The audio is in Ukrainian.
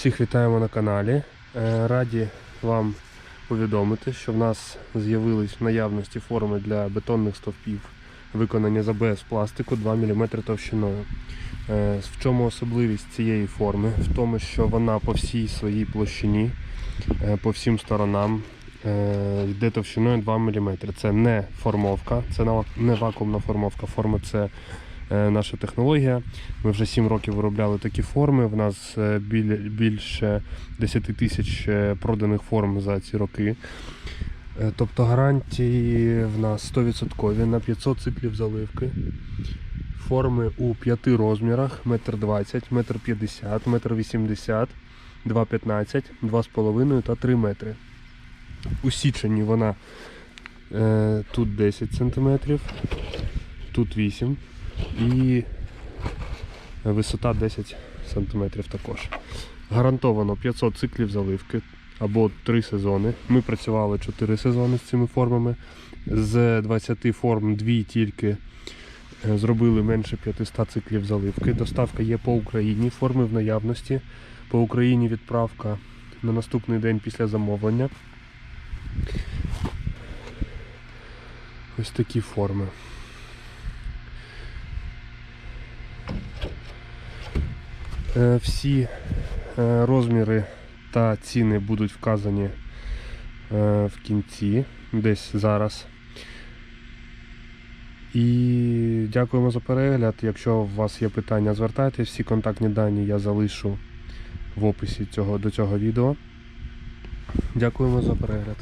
Всіх вітаємо на каналі. Е, Раді вам повідомити, що в нас з'явились в наявності форми для бетонних стовпів, виконані з АБС пластику 2 мм товщиною. Е, В чому особливість цієї форми? В тому, що вона по всій своїй площині, е, по всім сторонам йде товщиною 2 мм. Це не формовка, це не вакуумна формовка. Форма це наша технологія. Ми вже 7 років виробляли такі форми. В нас е, більше 10 тисяч е, проданих форм за ці роки. Е, Тобто гарантії в нас 100% на 500 циклів заливки. Форми у п'яти розмірах: 1,20 м, 1,50 м, 1,80 м, 2,15, 2,5 та 3 метри. У січені вона е, тут 10 см, тут 8 і висота 10 см також. Гарантовано 500 циклів заливки або 3 сезони. Ми працювали 4 сезони з цими формами. З 20 форм 2 тільки е, зробили менше 500 циклів заливки. Доставка є по Україні, форми в наявності. По Україні відправка на наступний день після замовлення. Ось такі форми. Всі е, розміри та ціни будуть вказані е, в кінці, десь зараз. І дякуємо за перегляд. Якщо у вас є питання, звертайтесь. Всі контактні дані я залишу в описі цього, до цього відео. Дякуємо за перегляд.